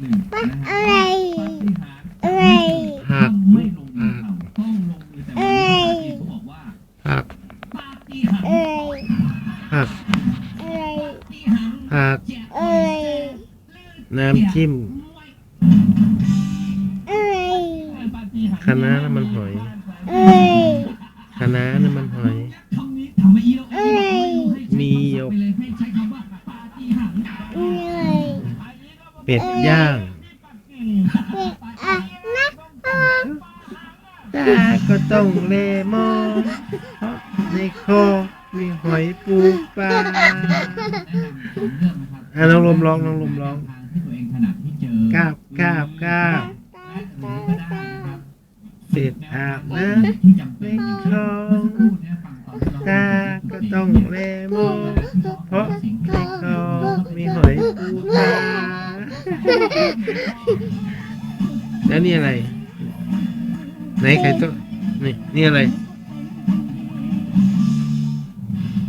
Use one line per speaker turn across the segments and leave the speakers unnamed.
หนึ่งนะฮะ
อะไร
ปาฏิหาริย์
อะไร
ผัก
ไม่ลงมือทำต้องลงมือแต่วันนี้พระเอกเขาบอกว่า
ผัก
ปาฏิหา
อะ
ริ
ไร
ย์
ผัก
อะไร
ปาฏิหาริย์
ผัก
แจก
อะไร
น้ำจิ้ม
อะไร
ปาฏิหาริย์
คะน้าน้ำมันหอย
อะไร
คะน้าน้ำมันหอย
คำนี้ทำไมอีเราเอ้ย
มีหยก
เป็
ดย่างตาก็ต้องเลมองเพราะในคอมีหอยปูปลาอะน้องลมร้องน้องลมร้อง
ทางที่ตัวเองถนัดที่เจอก
ราบกราบกราบ
ตาตาตา
เสร็จอาบน้ำในคลอง
ตา
ตาก็ต้องเลมองเพราะในคอมีหอยปูปลา แล้วนี่อะไร ไหนใครต้องนี่นี่อะไร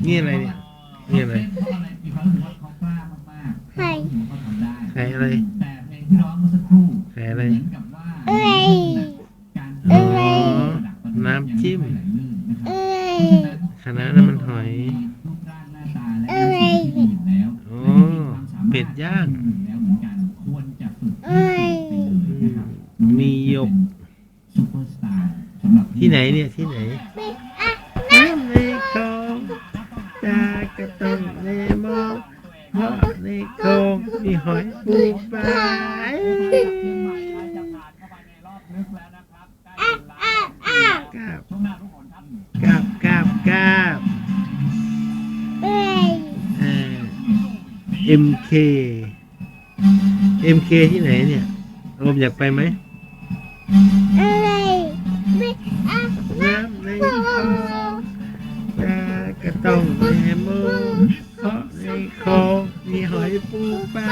นี่อะไรเนี่ย นี่อะไร
เพราะอะไรมีความรู้สึกว่าเขากล้ามากๆ
ใคร
เขาทำได้
ใครอะไร
แต่เพลงที่ร้องเมื่อสักครู่
ใครอะไร
เหมือนกับว่า
อะไร
การ
อ๋อ น้ำจิ้ม
ยังไค่อยไหลลื่นนะครับ
อะไร
คณะน้ำมันหอย
รูปร่างหน้าตาและอาชีพที่ดีอยู่แล้ว
โอ้
และมีความสามารถ
เป็ดย่าง ที่ไหนเนี่ยที่ไหน
เป็ดอะ
น้ำในคลองตาก็ต้องมองเพราะในคลองมีหอยปูปลา
อะอะอะ
กราบกราบกราบกราบ
อะไร
เอ่อ MK MK ที่ไหนเนี่ยลมอยากไปไหม
อะไร
ต้องเลมอเพราะในคองมีหอยปูปลา